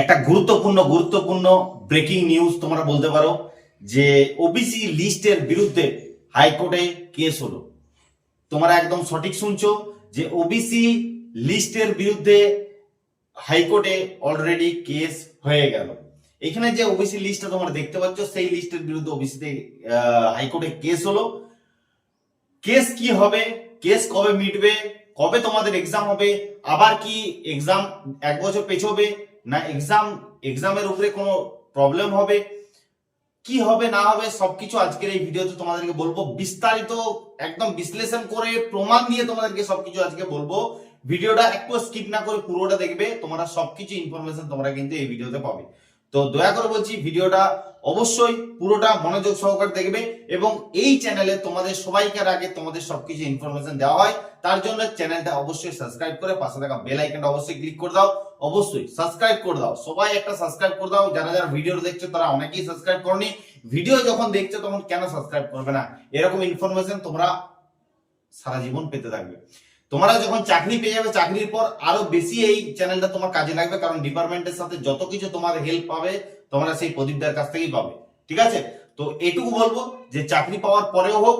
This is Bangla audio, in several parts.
একটা গুরুত্বপূর্ণ গুরুত্বপূর্ণ ব্রেকিং নিউজ তোমরা বলতে পারো যে ওবিসি লিস্টের বিরুদ্ধে হাইকোর্টে কেস হলো। তোমরা একদম সঠিক শুনছো যে ওবিসি লিস্টের বিরুদ্ধে হাইকোর্টে অলরেডি কেস হয়ে গেল। এখানে যে ওবিসি লিস্টটা তোমরা দেখতে পাচ্ছ, সেই লিস্টের বিরুদ্ধে ওবিসিতে হাইকোর্টে কেস হলো। কেস কি হবে? কেস কবে মিটবে? কবে তোমাদের এক্সাম হবে? আবার কি এক্সাম এক বছর পেছবে? না এক্সাম এক্সামের উপরে কোনো প্রবলেম হবে? কি হবে, না হবে, সবকিছু আজকের এই ভিডিওতে তোমাদেরকে বলব। বিস্তারিত একদম বিশ্লেষণ করে প্রমাণ নিয়ে তোমাদেরকে সবকিছু আজকে বলব। ভিডিওটা একটু স্কিপ না করে পুরোটা দেখবে, তোমরা সবকিছু ইনফরমেশন তোমরা কিন্তু এই ভিডিওতে পাবে। তো দয়া করে বলছি, ভিডিওটা অবশ্যই পুরোটা মনোযোগ সহকারে দেখবে এবং এই চ্যানেলে তোমাদের সবাইকার আগে তোমাদের সবকিছু ইনফরমেশন দেওয়া হয়, তার জন্য চ্যানেলটা অবশ্যই সাবস্ক্রাইব করে পাশে থাকা বেল আইকনটা অবশ্যই ক্লিক করে দাও। অবশ্যই সাবস্ক্রাইব করে দাও। সবাই একটা সাবস্ক্রাইব করে দাও। যারা যারা ভিডিও দেখছ, তারা অনেকেই সাবস্ক্রাইব করনি। ভিডিও যখন দেখছ, তখন কেন সাবস্ক্রাইব করবে না? এরকম ইনফরমেশন তোমরা সারা জীবন পেতে থাকবে। তোমরা যখন চাকরি পেয়ে যাবে, চাকরির পর আরও বেশি এই চ্যানেলটা তোমার কাজে লাগবে, কারণ ডিপার্টমেন্টের সাথে যত কিছু তোমার হেল্প পাবে, তোমরা সেই প্রদীপদার কাছ থেকেই পাবে। ঠিক আছে? তো এটুকু বলব যে চাকরি পাওয়ার পরেও হোক,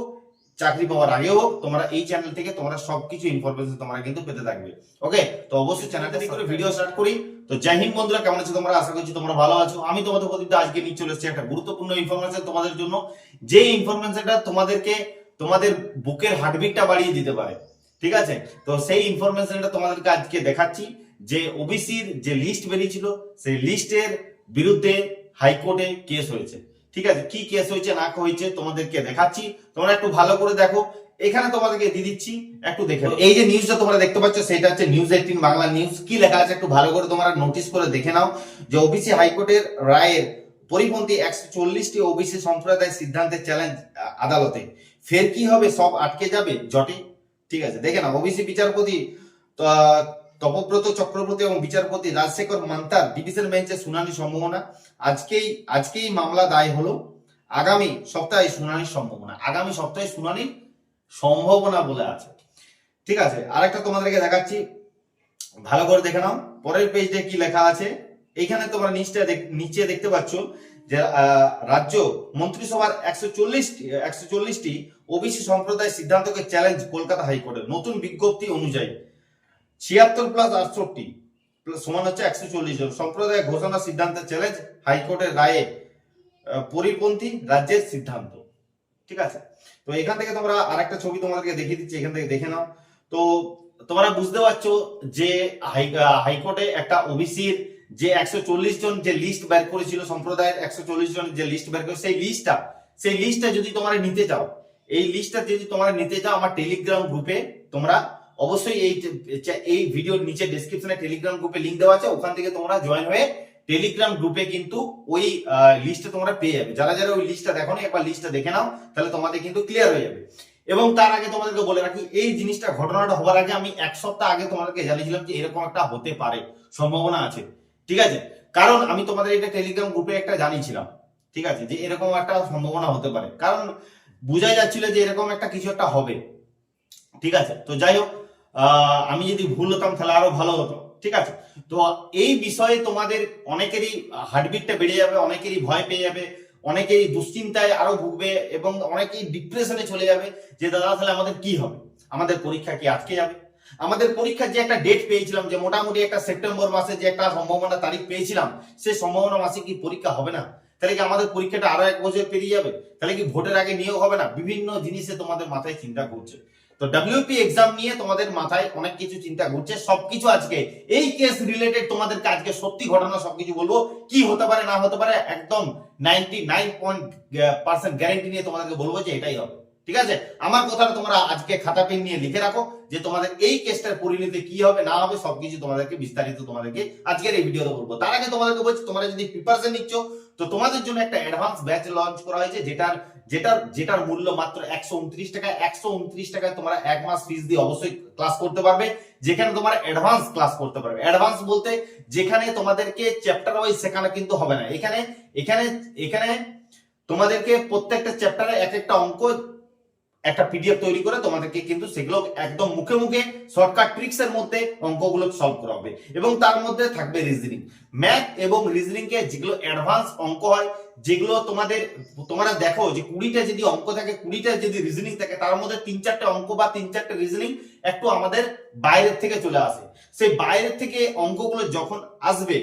চাকরি পাওয়ার আগেও হোক, তোমরা এই চ্যানেল থেকে তোমরা সবকিছু ইনফরমেশন তোমরা কিন্তু পেতে থাকবে। ওকে তো অবশ্যই চ্যানেলটা করে ভিডিও স্টার্ট করি। তো জয় হিন্দ বন্ধুরা, কেমন আছো তোমরা? আশা করছি তোমরা ভালো আছো। আমি তোমাদের প্রদীপদা আজকে নিয়ে চলে এসেছি একটা গুরুত্বপূর্ণ ইনফরমেশন তোমাদের জন্য। যে ইনফরমেশনটা তোমাদেরকে, তোমাদের বুকের হার্টবিটটা বাড়িয়ে দিতে পারে। ঠিক আছে? তো সেই ইনফরমেশনটা তোমাদেরকে আজকে দেখাচ্ছি। যে ওবিসির যে লিস্ট বেরিয়েছিল, সেই লিস্টের বিরুদ্ধে হাইকোর্টে কেস হয়েছে। ঠিক আছে? কি কেস হয়েছে, না হয়েছে, তোমাদেরকে দেখাচ্ছি। তোমরা একটু ভালো করে দেখো। এখানে তোমাদেরকে দিয়ে দিচ্ছি, একটু দেখে। এই যে নিউজটা তোমরা দেখতে পাচ্ছ, সেটা হচ্ছে নিউজ এইটিন বাংলা নিউজ কি লেখা আছে একটু ভালো করে তোমরা নোটিস করে দেখে নাও। যে ওবিসি হাইকোর্টের রায়ের পরিপন্থী একশো চল্লিশটি ওবিসি সম্প্রদায়ের সিদ্ধান্তের চ্যালেঞ্জ আদালতে। ফের কি হবে? সব আটকে যাবে? জটে ঠিক আছে দেখে না, ওবিসি বিচারপতি তপব্রত চক্রবর্তী এবং বিচারপতি রাজশেখর মান্তার ডিভিশন বেঞ্চে শুনানি সম্ভাবনা। আজকেই আজকেই মামলা দায় হলো আগামী সপ্তাহে শুনানির সম্ভাবনা। আগামী সপ্তাহে শুনানির সম্ভাবনা বলে আছে। ঠিক আছে, আরেকটা তোমাদেরকে দেখাচ্ছি। ভালো করে দেখে নাও। পরের পেজে কি লেখা আছে? এইখানে তোমরা নিচটা নিচে দেখতে পাচ্ছ রাজ্য মন্ত্রিসভার একশো চল্লিশটি একশো চল্লিশটি ওবিসি সম্প্রদায় সিদ্ধান্তকে চ্যালেঞ্জ কলকাতা হাইকোর্টের নতুন বিজ্ঞপ্তি অনুযায়ী ছিয়াত্তর প্লাস আটষট্টি সমান হচ্ছে একশো চল্লিশ জন। সম্প্রদায় ঘোষণা সিদ্ধান্তের চ্যালেঞ্জ হাইকোর্টের রায়ে পরিপন্থী রাজ্যের সিদ্ধান্ত। ঠিক আছে? তো এখান থেকে তোমরা আরেকটা ছবি তোমাদেরকে দেখিয়ে দিচ্ছি, এখান থেকে দেখে নাও। তো তোমরা বুঝতে পারছ যে হাইকোর্টে একটা ওবিসির যে একশো চল্লিশ জন যে লিস্ট বের করেছিল সম্প্রদায়ের, একশো চল্লিশ জন যে লিস্ট বের করে সেই লিস্টটা সেই লিস্টটা যদি তোমরা নিতে চাও, এই লিস্টটা যদি তোমরা নিতে চাও আমার টেলিগ্রাম গ্রুপে তোমরা অবশ্যই এই এই ভিডিওর নিচে ডেসক্রিপশনে টেলিগ্রাম গ্রুপে লিংক দেওয়া আছে, ওখান থেকে তোমরা জয়েন হয়ে টেলিগ্রাম গ্রুপে কিন্তু ওই লিস্টটা তোমরা পেয়ে যাবে। যারা যারা ওই লিস্টটা দেখো না একবার লিস্টটা দেখে নাও, তাহলে তোমাদের কিন্তু ক্লিয়ার হয়ে যাবে। এবং তার আগে তোমাদেরকে বলে রাখি, এই জিনিসটা ঘটনাটা হওয়ার আগে আমি এক সপ্তাহ আগে তোমাদেরকে জানিয়েছিলাম যে এরকম একটা হতে পারে, সম্ভাবনা আছে। ঠিক আছে? কারণ আমি তোমাদের এটা টেলিগ্রাম গ্রুপে একটা জানিয়েছিলাম, ঠিক আছে? যে এরকম একটা সম্ভাবনা হতে পারে। কারণ বোঝাই যাচ্ছিল যে এরকম একটা কিছু একটা হবে, ঠিক আছে? তো যাই হোক আমি যদি ভুল হতাম তাহলে আরও ভালো হতো, ঠিক আছে? তো এই বিষয়ে তোমাদের অনেকেরই হার্টবিটটা বেড়ে যাবে, অনেকেরই ভয় পেয়ে যাবে অনেকেই দুশ্চিন্তায় আরও ভুগবে এবং অনেকেই ডিপ্রেশনে চলে যাবে যে, দাদা, তাহলে আমাদের কি হবে? আমাদের পরীক্ষা কি আটকে যাবে? আমাদের পরীক্ষার যে একটা ডেট পেয়েছিলাম, যে মোটামুটি একটা সেপ্টেম্বর মাসে যে একটা সম্ভাবনা তারিখ পেয়েছিলাম, সেই সম্ভাবনা মাসে কি পরীক্ষা হবে না? তাহলে কি আমাদের পরীক্ষাটা আরও এক বছর পেরিয়ে যাবে? তাহলে কি ভোটের আগে নিয়োগ হবে না? বিভিন্ন জিনিসে তোমাদের মাথায় চিন্তা করছে তো ডাব্লিউপি এক্সাম নিয়ে তোমাদের মাথায় অনেক কিছু চিন্তা ঘুরছে। সবকিছু আজকে, এই কেস রিলেটেড তোমাদেরকে আজকে সত্যি ঘটনা সবকিছু বলব। কি হতে পারে, না হতে পারে, একদম ninety nine point percent guarantee নিয়ে তোমাদেরকে বলব যে এটাই হবে। ঠিক আছে? আমার কথাটা তোমরা আজকে খাতা পেন নিয়ে লিখে রাখো যে তোমাদের এই কেসটার পরিণতি কি হবে, না হবে, সবকিছু তোমাদেরকে বিস্তারিত তোমাদেরকে আজকের এই ভিডিওতে বলব। তার আগে তোমাদেরকে বলছি, তোমরা যদি প্রিপারেশন নিচ্ছ তো তোমাদের জন্য একটা অ্যাডভান্স ব্যাচ লঞ্চ করা হয়েছে, যেটার যেটার যেটার মূল্য মাত্র একশো উনত্রিশ টাকা। একশো উনত্রিশ টাকায় তোমরা এক মাস ফিস দিয়ে অবশ্যই ক্লাস করতে পারবে, যেখানে তোমরা অ্যাডভান্স ক্লাস করতে পারবে। অ্যাডভান্স বলতে যেখানে তোমাদেরকে চ্যাপ্টার ওয়াইজ শেখানো কিন্তু হবে না। এখানে এখানে এখানে তোমাদেরকে প্রত্যেকটা চ্যাপ্টারে এক একটা অঙ্ক একটা পিডিএফ তৈরি করে তোমাদেরকে কিন্তু সেগুলো একদম মুখে মুখে শর্টকাট ট্রিক্স এর মধ্যে অঙ্কগুলো সলভ করা হবে। এবং তার মধ্যে থাকবে রিজনিং ম্যাথ এবং রিজনিং কে যেগুলো অ্যাডভান্স অঙ্ক হয়, যেগুলো তোমাদের, তোমরা দেখো যে কুড়িটা যদি অঙ্ক থাকে, কুড়িটা যদি রিজনিং থাকে, তার মধ্যে তিন চারটে অঙ্ক বা তিন চারটে রিজনিং একটু আমাদের বাইরের থেকে চলে আসে। সেই বাইরের থেকে অঙ্কগুলো যখন আসবে,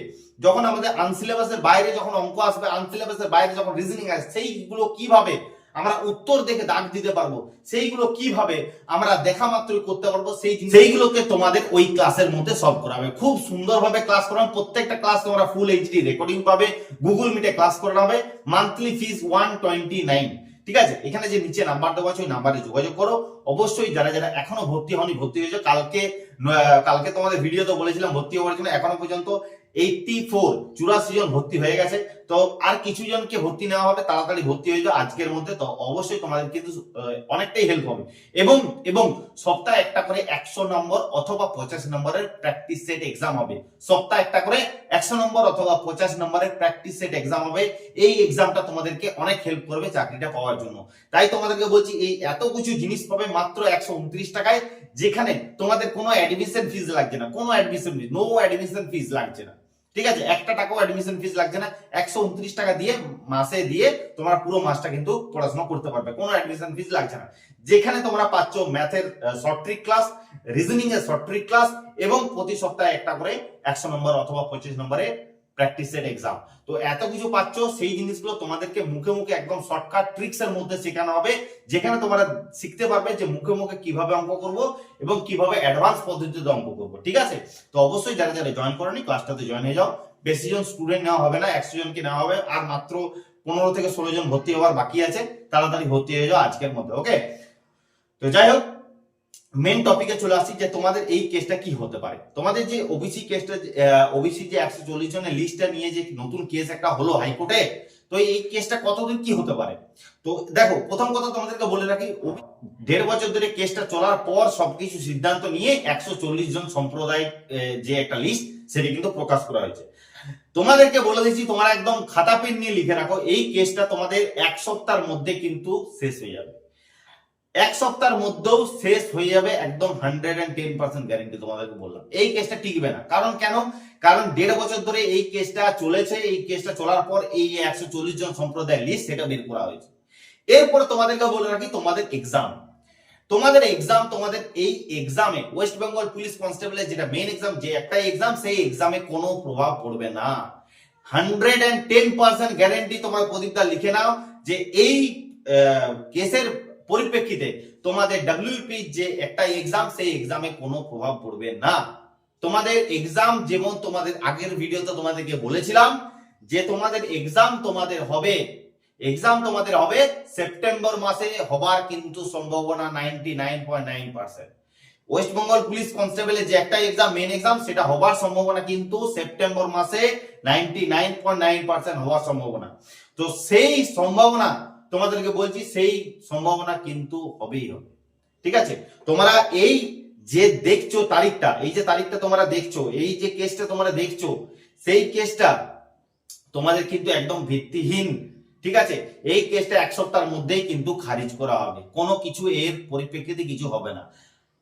যখন আমাদের আনসিলেবাসের বাইরে যখন অঙ্ক আসবে আনসিলেবাসের বাইরে যখন রিজনিং আসবে, সেইগুলো কীভাবে আমরা উত্তর দেখে দাগ দিতে পারব। সেইগুলো কীভাবে আমরা দেখা মাত্রই করতে পারব, সেই সেইগুলোকে তোমাদের ওই ক্লাসের মধ্যে সলভ করা হবে। খুব সুন্দরভাবে ক্লাস করাবে প্রত্যেকটা ক্লাস তোমরা ফুল এইচডি রেকর্ডিং পাবে। গুগল মিটে ক্লাস করানো হবে। Monthly fees one twenty nine ঠিক আছে? এখানে যে নিচে নাম্বার দেওয়া আছে, ওই নাম্বারে যোগাযোগ করো। অবশ্যই যারা যারা এখনও ভর্তি হয়নি, ভর্তি হয়েছে, কালকে কালকে তোমাদের ভিডিওতে বলেছিলাম, ভর্তি হওয়ার জন্য এখনও পর্যন্ত এইটটি ফোর চুরাশি জন ভর্তি হয়ে গেছে। তো আর কিছু জনকে ভর্তি নেওয়া হবে, তাড়াতাড়ি ভর্তি হয়ে যাও। আজকের মধ্যে তো অবশ্যই তোমাদের কিন্তু অনেকটাই হেল্প হবে। এবং এবং সপ্তাহে একটা করে একশো নম্বর অথবা পঁচাশি নম্বরের প্র্যাকটিস সেট এক্সাম হবে। সপ্তাহে একটা করে একশো নম্বর অথবা পঁচাশি নম্বরের প্র্যাকটিস সেট এক্সাম হবে। এই এক্সামটা তোমাদেরকে অনেক হেল্প করবে চাকরিটা পাওয়ার জন্য। তাই তোমাদেরকে বলছি, এই এত কিছু জিনিস পাবে মাত্র একশো উনত্রিশ টাকায়, যেখানে তোমাদের কোনো অ্যাডমিশন ফিজ লাগছে না। কোনো admission fees no admission fees লাগছে না। ঠিক আছে? একটা টাকাও অ্যাডমিশন ফিস লাগছে না। একশো উনত্রিশ টাকা দিয়ে মাসে দিয়ে তোমার পুরো মাসটা কিন্তু পড়াশোনা করতে পারবে। কোনো অ্যাডমিশন ফিস লাগছে না। যেখানে তোমরা পাচ্ছ ম্যাথের শর্ট ট্রিক ক্লাস রিজনিং এর শর্ট ট্রিক ক্লাস এবং প্রতি সপ্তাহে একটা করে একশো নম্বর অথবা পঁচিশ নম্বরে প্র্যাকটিসের এক্সাম তো এত কিছু পাচ্ছ, সেই জিনিসগুলো তোমাদেরকে মুখে মুখে একদম শর্টকাট ট্রিক্স এর মধ্যে শেখানো হবে, যেখানে তোমরা শিখতে পারবে যে মুখে মুখে কীভাবে অঙ্ক করব এবং কীভাবে অ্যাডভান্স পদ্ধতিতে অঙ্ক করব, ঠিক আছে? তো অবশ্যই যারা যারা জয়েন করেনি ক্লাসটাতে জয়েন হয়ে যাও। বেশি জন স্টুডেন্ট নেওয়া হবে না, একশো জনকে নেওয়া হবে, আর মাত্র পনেরো থেকে ষোলো জন ভর্তি হওয়ার বাকি আছে, তাড়াতাড়ি ভর্তি হয়ে যাও আজকের মধ্যে ওকে তো যাই হোক মেন টপিকে চলে আসছি যে তোমাদের এই কেসটা কি হতে পারে? তোমাদের যে ওবিসি কেসটা ওবিসি যে একশো চল্লিশ জনের লিস্টটা নিয়ে যে নতুন কেস একটা হলো হাইকোর্টে, তো এই কেসটা কতদিন কি হতে পারে? তো দেখো, প্রথম কথা তোমাদেরকে বলে রাখি দেড় বছর ধরে কেসটা চলার পর সবকিছু সিদ্ধান্ত নিয়ে একশো চল্লিশ জন সম্প্রদায় যে একটা লিস্ট সেটি কিন্তু প্রকাশ করা হয়েছে। তোমাদেরকে বলে দিচ্ছি, তোমরা একদম খাতা পেন নিয়ে লিখে রাখো, এই কেসটা তোমাদের এক সপ্তাহের মধ্যে কিন্তু শেষ হয়ে যাবে। এক সপ্তাহের মধ্যেও শেষ হয়ে যাবে একদম hundred and ten percent guarantee তোমাদেরকে বললাম। এই কেসটা টিকবে না। কারণ কেন? কারণ দেড় বছর ধরে এই কেসটা চলেছে, এই কেসটা চলার পর এই একশো চল্লিশ জন সম্প্রদায়ের লিস্ট সেটা বের করা হয়েছে। এরপরে তোমাদেরকে বলে রাখি, তোমাদের এক্সাম তোমাদের এক্সাম তোমাদের এই এক্সামে ওয়েস্ট বেঙ্গল পুলিশ কনস্টেবলের যেটা মেন এক্সাম যে একটা এক্সাম সেই এক্সামে কোনো প্রভাব পড়বে না। Hundred and ten percent guarantee তোমার প্রদীপদা লিখে নাও যে এই কেসের পরিপ্রেক্ষিতে তোমাদের ডাব্লিউপি যে একটা এক্সাম সেই এক্সামে কোনো প্রভাব পড়বে না। তোমাদের এক্সাম যেমন তোমাদের আগের ভিডিওতে তোমাদেরকে বলেছিলাম যে তোমাদের এক্সাম তোমাদের হবে। এক্সাম তোমাদের হবে সেপ্টেম্বর মাসে হবার কিন্তু সম্ভাবনা ninety nine point nine percent West Bengal police কনস্টেবলের যে একটা এক্সাম মেন এক্সাম সেটা হবার সম্ভাবনা কিন্তু সেপ্টেম্বর মাসে ninety nine point nine percent হওয়ার সম্ভাবনা। তো সেই সম্ভাবনা তোমাদেরকে বলছি, সেই সম্ভাবনা কিন্তু হবেই হবে। ঠিক আছে? তোমরা এই যে দেখছ তারিখটা, এই যে তারিখটা তোমরা দেখছ, এই যে কেসটা তোমরা দেখছ, সেই কেসটা তোমাদের কিন্তু একদম ভিত্তিহীন। ঠিক আছে? এই কেসটা এক সপ্তাহের মধ্যেই কিন্তু খারিজ করা হবে। কোনো কিছু এর পরিপ্রেক্ষিতে কিছু হবে না।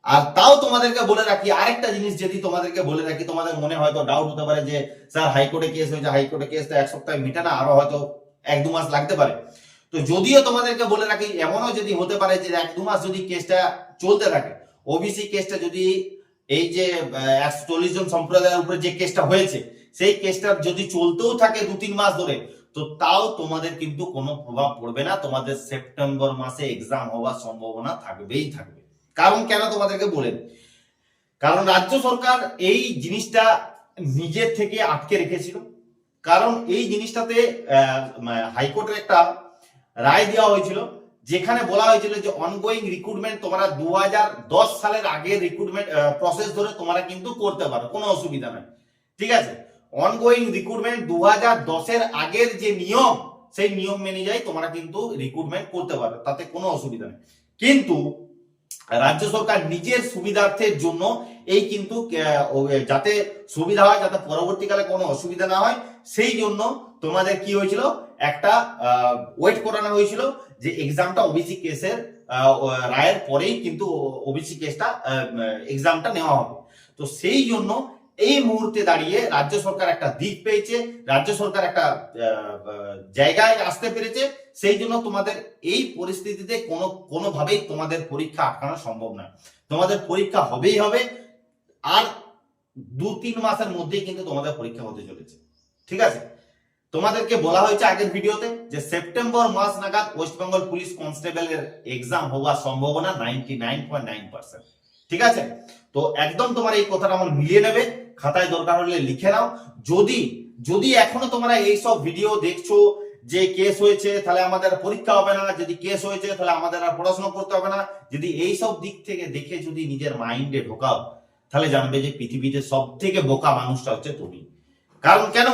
আর তাও তোমাদেরকে বলে রাখি, আরেকটা জিনিস যদি তোমাদেরকে বলে রাখি, তোমাদের মনে হয়তো ডাউট হতে পারে যে, স্যার, হাইকোর্টে কেস হয়েছে, হাইকোর্টে কেস তো এক সপ্তাহে মিটে না, আরও হয়তো এক দু মাস লাগতে পারে। তো যদিও তোমাদেরকে বলে রাখি, এমনও যদি হতে পারে যে এক দু মাস যদি কেসটা চলতে থাকে ওবিসি কেসটা যদি এই যে একশো চল্লিশ জন সম্প্রদায়ের উপরে যে কেসটা হয়েছে, সেই কেসটা যদি চলতেও থাকে দু তিন মাস ধরে, তো তাও তোমাদের কিন্তু কোনো প্রভাব পড়বে না। তোমাদের সেপ্টেম্বর মাসে এক্সাম হওয়ার সম্ভাবনা থাকবেই থাকবে। কারণ কেন তোমাদেরকে বলেন কারণ রাজ্য সরকার এই জিনিসটা নিজের থেকে আটকে রেখেছিল। কারণ এই জিনিসটাতে হাইকোর্টের একটা রায় দেওয়া হয়েছিল, যেখানে বলা হয়েছিল যে অনগোয়িং রিক্রুটমেন্ট তোমরা দু হাজার দশ সালের আগে রিক্রুটমেন্ট প্রসেস ধরে তোমরা কিন্তু করতে পারো, কোনো অসুবিধা নাই। ঠিক আছে? অনগোয়িং রিক্রুটমেন্ট দু দশের আগের যে নিয়ম, সেই নিয়ম মেনে যাই তোমরা কিন্তু রিক্রুটমেন্ট করতে পারো তাতে কোনো অসুবিধা নেই। কিন্তু রাজ্য সরকার নিজের সুবিধার্থের জন্য এই কিন্তু যাতে সুবিধা হয়, যাতে পরবর্তীকালে কোনো অসুবিধা না হয়, সেই জন্য তোমাদের কি হয়েছিল? একটা ওয়েট করানো হয়েছিল যে এক্সামটা ওবিসি কেসের রায়ের পরেই কিন্তু ওবিসি কেসটা এক্সামটা নেওয়া হবে। তো সেই জন্য এই মুহূর্তে দাঁড়িয়ে রাজ্য সরকার একটা দিক পেয়েছে, রাজ্য সরকার একটা জায়গায় আসতে পেরেছে, সেই জন্য তোমাদের এই পরিস্থিতিতে কোনো, কোনোভাবেই তোমাদের পরীক্ষা আটকানো সম্ভব নয়। তোমাদের পরীক্ষা হবেই হবে আর দু তিন মাসের মধ্যেই কিন্তু তোমাদের পরীক্ষা হতে চলেছে। ঠিক আছে? তোমাদেরকে বলা হয়েছে আগের ভিডিওতে যে সেপ্টেম্বর মাস নাগাদ ওয়েস্ট বেঙ্গল পুলিশ কনস্টেবলের এক্সাম হওয়ার সম্ভাবনা নাইনটি ঠিক আছে? তো একদম তোমার এই কথাটা আমার মিলিয়ে নেবে, খাতায় দরকার হলে লিখে নাও। যদি যদি এখনও তোমরা এই সব ভিডিও দেখছ যে কেস হয়েছে, তাহলে আমাদের পরীক্ষা হবে না। যদি কেস হয়েছে, তাহলে আমাদের আর পড়াশোনা করতে হবে না। যদি এই সব দিক থেকে দেখে যদি নিজের মাইন্ডে ঢোকাও তাহলে জানবে যে পৃথিবীতে সব থেকে বোকা মানুষটা হচ্ছে তুমি। কারণ কেন?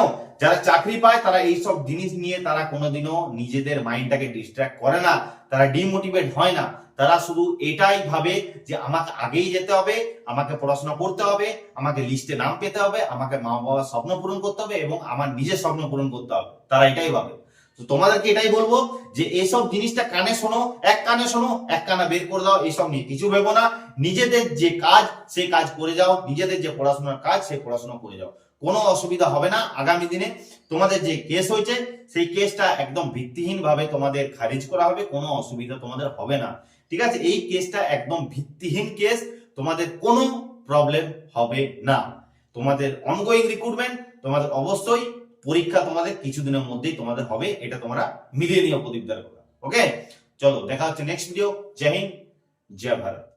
যারা চাকরি পায়, তারা এই সব জিনিস নিয়ে তারা কোনোদিনও নিজেদের মাইন্ডটাকে ডিস্ট্র্যাক্ট করে না, তারা ডিমোটিভেট হয় না। তারা শুধু এটাই ভাবে যে আমাকে আগেই যেতে হবে, আমাকে পড়াশোনা করতে হবে, আমাকে লিস্টে নাম পেতে হবে, আমাকে মা বাবার স্বপ্ন পূরণ করতে হবে এবং আমার নিজের স্বপ্ন পূরণ করতে হবে। তারা এটাই ভাবে। তো তোমাদেরকে এটাই বলব যে এইসব জিনিসটা কানে শোনো, এক কানে শোনো, এক কানে বের করে দাও এইসব নিয়ে কিছু ভেবো না। নিজেদের যে কাজ সেই কাজ করে যাও। নিজেদের যে পড়াশোনার কাজ সেই পড়াশোনা করে যাও। কোনো অসুবিধা হবে না আগামী দিনে। তোমাদের যে কেস হয়েছে, সেই কেসটা একদম ভিত্তিহীন ভাবে তোমাদের খারিজ করা হবে। কোনো অসুবিধা তোমাদের হবে না। ঠিক আছে? এই কেসটা একদম ভিত্তিহীন কেস তোমাদের কোনো প্রবলেম হবে না। তোমাদের অনগোয়িং রিক্রুটমেন্ট তোমাদের অবশ্যই পরীক্ষা তোমাদের কিছুদিনের মধ্যেই তোমাদের হবে, এটা তোমরা মিলিয়ে নিও প্রদীপদার কথা ওকে চলো, দেখা হচ্ছে নেক্সট ভিডিও জয় হিন্দ, জয় ভারত।